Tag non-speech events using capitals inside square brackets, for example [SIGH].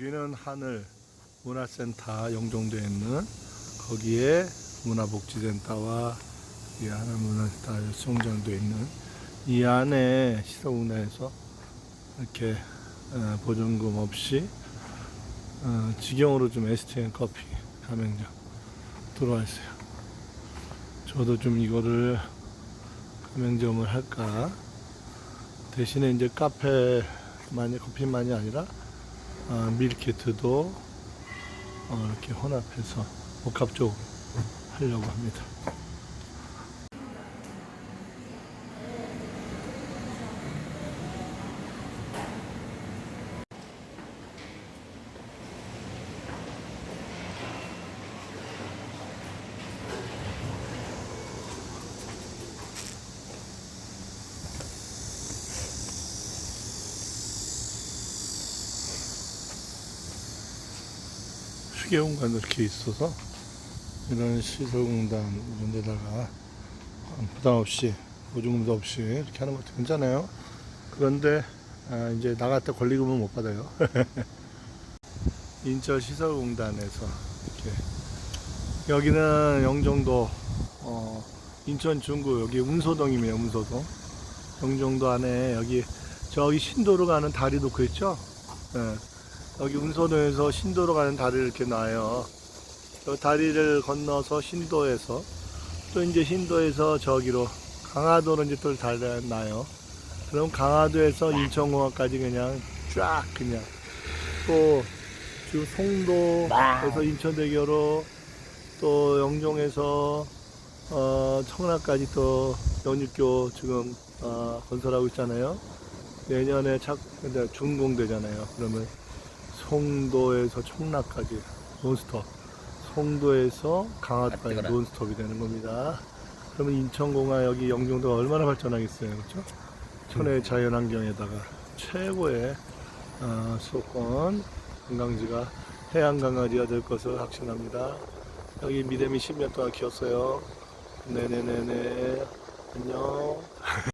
여기는 하늘 문화센터 영종도에 있는 거기에 문화복지센터와 이 하늘 문화센터 수영장도 있는 이 안에 시설공단에서 이렇게 어, 보증금 없이 어, 직영으로 좀 STN 커피 가맹점 들어와 있어요. 저도 좀 이거를 가맹점을 할까 대신에 이제 카페만이 커피만이 아니라 어, 밀키트도 어, 이렇게 혼합해서 복합적으로 하려고 합니다. 휴게 공간도 이렇게 있어서 이런 시설공단 이런 데다가 부담 없이 보증금도 없이 이렇게 하는 것도 괜찮아요. 그런데 아, 이제 때 권리금은 못 받아요. [LAUGHS] 인천 시설공단에서 이렇게 여기는 영종도 어, 인천 중구 여기 운소동이에요 운소동 영종도 안에 여기 저기 신도로 가는 다리 놓고 있죠. 예. 여기 운소동에서 신도로 가는 다리를 이렇게 놔요. 저 다리를 건너서 신도에서 또 이제 신도에서 저기로 강화도로 이제 또 놔요. 그럼 강화도에서 인천공항까지 그냥 쫙 그냥 또 지금 송도에서 인천대교로 또 영종에서 어, 청라까지 또 연육교 지금 어, 건설하고 있잖아요. 내년에 착 이제 준공되잖아요. 그러면 송도에서 청라까지 논스톱, 송도에서 강화도까지. 논스톱이 되는 겁니다. 그러면 인천공항 여기 영종도가 얼마나 발전하겠어요, 그렇죠? 천혜의 자연환경에다가 최고의 어, 수도권 관광지가 해양 관광지가 될 것을 확신합니다. 여기 미래미 10년 동안 키웠어요. 네네네네. 안녕.